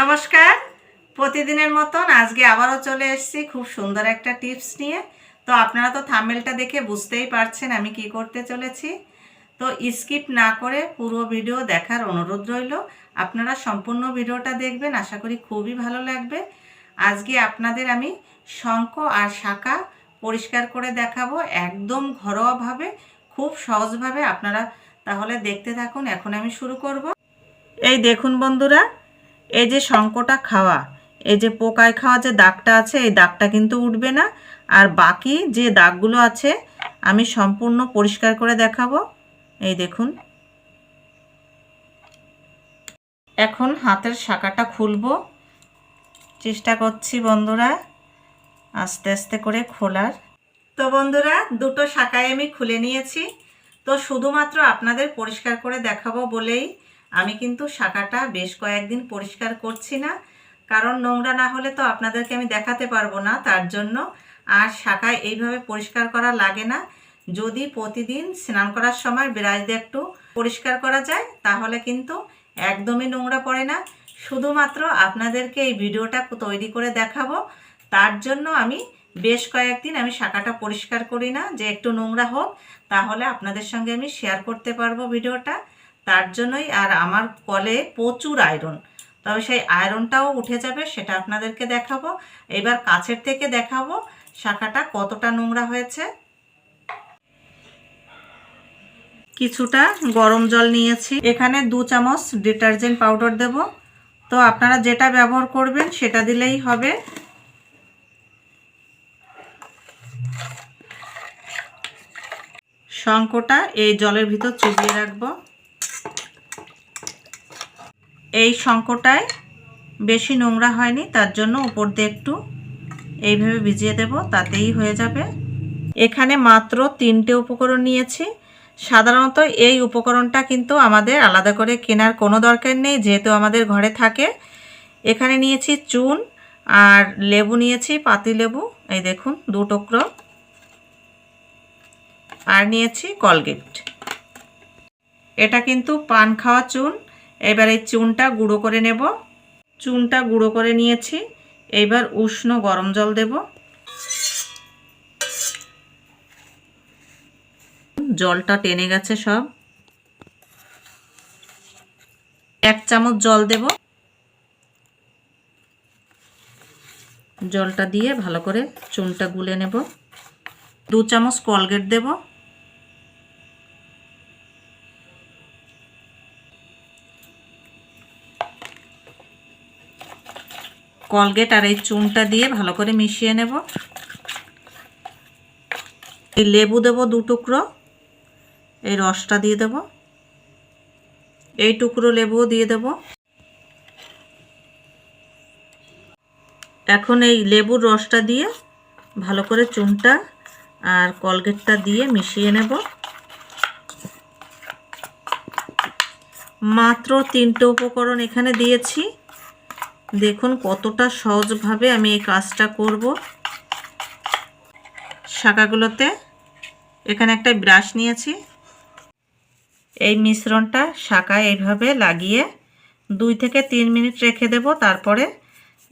নমস্কার। প্রতিদিনের মতন আজকে আবারও চলে এসেছি খুব সুন্দর একটা টিপস নিয়ে। তো আপনারা তো থামেলটা দেখে বুঝতেই পারছেন আমি কি করতে চলেছি। তো স্কিপ না করে পুরো ভিডিও দেখার অনুরোধ রইল। আপনারা সম্পূর্ণ ভিডিওটা দেখবেন, আশা করি খুবই ভালো লাগবে। আজকে আপনাদের আমি শঙ্খ আর শাখা পরিষ্কার করে দেখাবো একদম ঘরোয়াভাবে, খুব সহজভাবে। আপনারা তাহলে দেখতে থাকুন, এখন আমি শুরু করব। এই দেখুন বন্ধুরা এই যে শঙ্কটা খাওয়া এই যে পোকায় খাওয়া যে দাগটা আছে, এই দাগটা কিন্তু উঠবে না। আর বাকি যে দাগগুলো আছে, আমি সম্পূর্ণ পরিষ্কার করে দেখাবো। এই দেখুন। এখন হাতের শাখাটা খুলবো। চেষ্টা করছি বন্ধুরা আস্তে আস্তে করে খোলার। তো বন্ধুরা, দুটো শাখায় আমি খুলে নিয়েছি। তো শুধুমাত্র আপনাদের পরিষ্কার করে দেখাবো বলেই আমি কিন্তু শাখাটা বেশ কয়েকদিন পরিষ্কার করছি না, কারণ নোংরা না হলে তো আপনাদেরকে আমি দেখাতে পারব না তার জন্য। আর শাখায় এইভাবে পরিষ্কার করা লাগে না। যদি প্রতিদিন স্নান করার সময় বিরাজ দিয়ে একটু পরিষ্কার করা যায়, তাহলে কিন্তু একদমই নোংরা পড়ে না। শুধুমাত্র আপনাদেরকে এই ভিডিওটা তৈরি করে দেখাবো। তার জন্য আমি বেশ কয়েকদিন আমি শাখাটা পরিষ্কার করি না, যে একটু নোংরা হোক, তাহলে আপনাদের সঙ্গে আমি শেয়ার করতে পারব ভিডিওটা। তার জন্যই আর আমার কলে প্রচুর আয়রন তবে সেই আয়রনটাও উঠে যাবে, সেটা আপনাদেরকে দেখাবো। এবার কাছের থেকে দেখাবো শাখাটা কতটা নোংরা হয়েছে। কিছুটা গরম জল নিয়েছি। এখানে দু চামচ ডিটারজেন্ট পাউডার দেব। তো আপনারা যেটা ব্যবহার করবেন সেটা দিলেই হবে। শঙ্কটা এই জলের ভিতর চুবিয়ে রাখব। এই শঙ্কটায় বেশি নোংরা হয়নি, তার জন্য উপর দিয়ে একটু এইভাবে ভিজিয়ে দেব, তাতেই হয়ে যাবে। এখানে মাত্র তিনটে উপকরণ নিয়েছি। সাধারণত এই উপকরণটা কিন্তু আমাদের আলাদা করে কেনার কোনো দরকার নেই, যেহেতু আমাদের ঘরে থাকে। এখানে নিয়েছি চুন আর লেবু নিয়েছি, পাতি লেবু, এই দেখুন, দু টুকরো। আর নিয়েছি কলগেট। এটা কিন্তু পান খাওয়া চুন। এবার এই চুনটা গুঁড়ো করে নেব। চুনটা গুঁড়ো করে নিয়েছি। এবার উষ্ণ গরম জল দেব। জলটা টেনে গেছে সব। এক চামচ জল দেব। জলটা দিয়ে ভালো করে চুনটা গুলে নেব। দু চামচ কলগেট দেবো। কলগেট আর এই চুনটা দিয়ে ভালো করে মিশিয়ে নেব। এই লেবু দেব দু টুকরো, এই রসটা দিয়ে দেব। এই টুকরো লেবুও দিয়ে দেব। এখন এই লেবুর রসটা দিয়ে ভালো করে চুনটা আর কলগেটটা দিয়ে মিশিয়ে নেব। মাত্র তিনটে উপকরণ এখানে দিয়েছি। দেখুন কতটা সহজভাবে আমি এই কাজটা করব। শাখাগুলোতে এখানে একটা ব্রাশ নিয়েছি। এই মিশ্রণটা শাখায় এইভাবে লাগিয়ে দুই থেকে তিন মিনিট রেখে দেব, তারপরে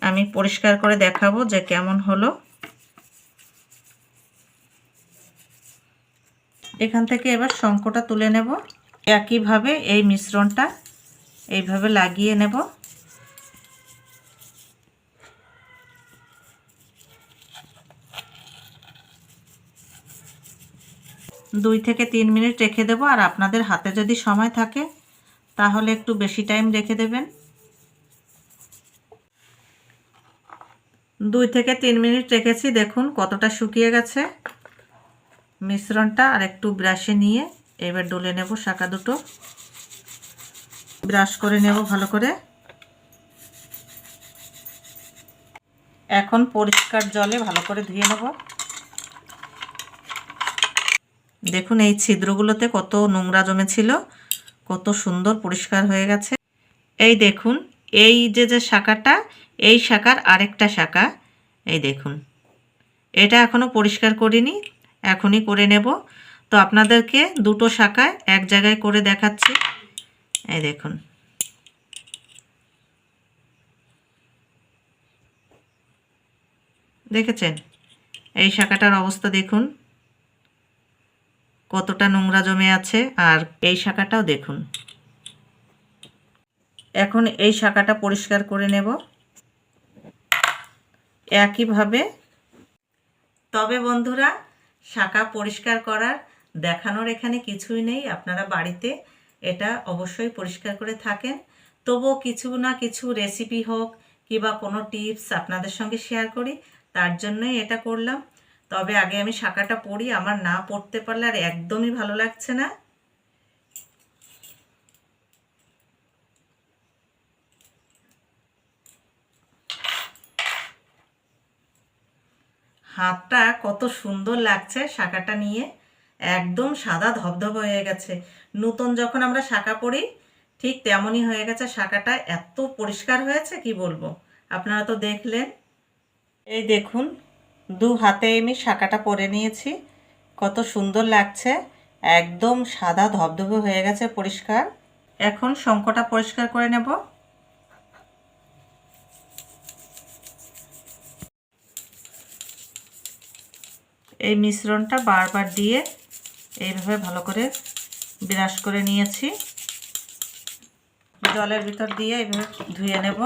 আমি পরিষ্কার করে দেখাবো যে কেমন হলো। এখান থেকে এবার শঙ্কটা তুলে নেব। একইভাবে এই মিশ্রণটা এইভাবে লাগিয়ে নেব। দুই থেকে তিন মিনিট রেখে দেবো, আর আপনাদের হাতে যদি সময় থাকে, তাহলে একটু বেশি টাইম রেখে দেবেন। দুই থেকে তিন মিনিট রেখেছি, দেখুন কতটা শুকিয়ে গেছে। মিশ্রণটা আর একটু ব্রাশে নিয়ে এবার ডলে নেব শাখা দুটো। ব্রাশ করে নেব ভালো করে। এখন পরিষ্কার জলে ভালো করে ধুয়ে নেব। দেখুন এই ছিদ্রগুলোতে কত নোংরা জমেছিল, কত সুন্দর পরিষ্কার হয়ে গেছে। এই দেখুন, এই যে যে শাখাটা, এই শাখার আরেকটা শাখা, এই দেখুন। এটা এখনও পরিষ্কার করিনি, এখনই করে নেব। তো আপনাদেরকে দুটো শাখায় এক জায়গায় করে দেখাচ্ছি। এই দেখুন। দেখেছেন? এই শাখাটার অবস্থা দেখুন। কতটা নোংরা জমে আছে আর এই শাখাটাও দেখুন। এখন এই শাখাটা পরিষ্কার করে নেব। একইভাবে, তবে বন্ধুরা, শাখা পরিষ্কার করার দেখানোর এখানে কিছুই নেই। আপনারা বাড়িতে এটা অবশ্যই পরিষ্কার করে থাকেন। তবুও কিছু না কিছু রেসিপি হোক কিংবা কোনো টিপস আপনাদের সঙ্গে শেয়ার করি, তার জন্যই এটা করলাম। তবে আগে আমি শাখাটা পড়ি আমার না পড়তে পারলে আর একদমই ভালো লাগছে না। হাতটা কত সুন্দর লাগছে শাখাটা নিয়ে, একদম সাদা ধবধব হয়ে গেছে। নতুন যখন আমরা শাখা পড়ি ঠিক তেমনই হয়ে গেছে শাখাটা। এত পরিষ্কার হয়েছে, কি বলব? আপনারা তো দেখলেন। এই দেখুন দু হাতে আমি শাখাটা পরে নিয়েছি। কত সুন্দর লাগছে। একদম সাদা ধবধবে হয়ে গেছে পরিষ্কার। এখন শঙ্কটা পরিষ্কার করে নেব। এই মিশ্রণটা বারবার দিয়ে এইভাবে ভালো করে বিরাস করে নিয়েছি। জলের ভিতর দিয়ে এইভাবে ধুয়ে নেব।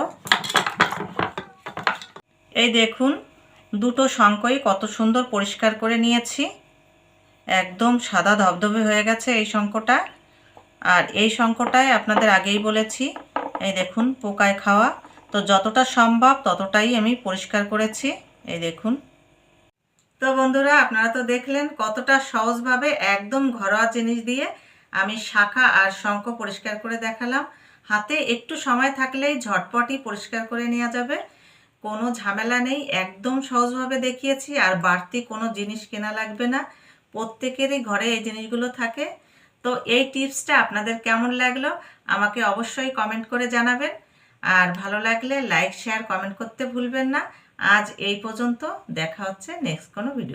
এই দেখুন দুটো শঙ্কই কত সুন্দর পরিষ্কার করে নিয়েছি। একদম সাদা ধবধবে হয়ে গেছে এই শঙ্কটা। আর এই শঙ্কটায় আপনাদের আগেই বলেছি, এই দেখুন পোকায় খাওয়া। তো যতটা সম্ভব ততটাই আমি পরিষ্কার করেছি, এই দেখুন। তো বন্ধুরা, আপনারা তো দেখলেন কতটা সহজভাবে একদম ঘরোয়া জিনিস দিয়ে আমি শাখা আর শঙ্খ পরিষ্কার করে দেখালাম। হাতে একটু সময় থাকলেই ঝটপটই পরিষ্কার করে নেওয়া যাবে। কোনো ঝামেলা নেই, একদম সহজভাবে দেখিয়েছি, আর বাড়তি কোনো জিনিস কেনা লাগবে না। প্রত্যেকেরই ঘরে এই জিনিসগুলো থাকে। তো এই টিপসটা আপনাদের কেমন লাগল, আমাকে অবশ্যই কমেন্ট করে জানাবেন। আর ভালো লাগলে লাইক, শেয়ার, কমেন্ট করতে ভুলবেন না। আজ এই পর্যন্ত, দেখা হচ্ছে নেক্সট কোনো ভিডিও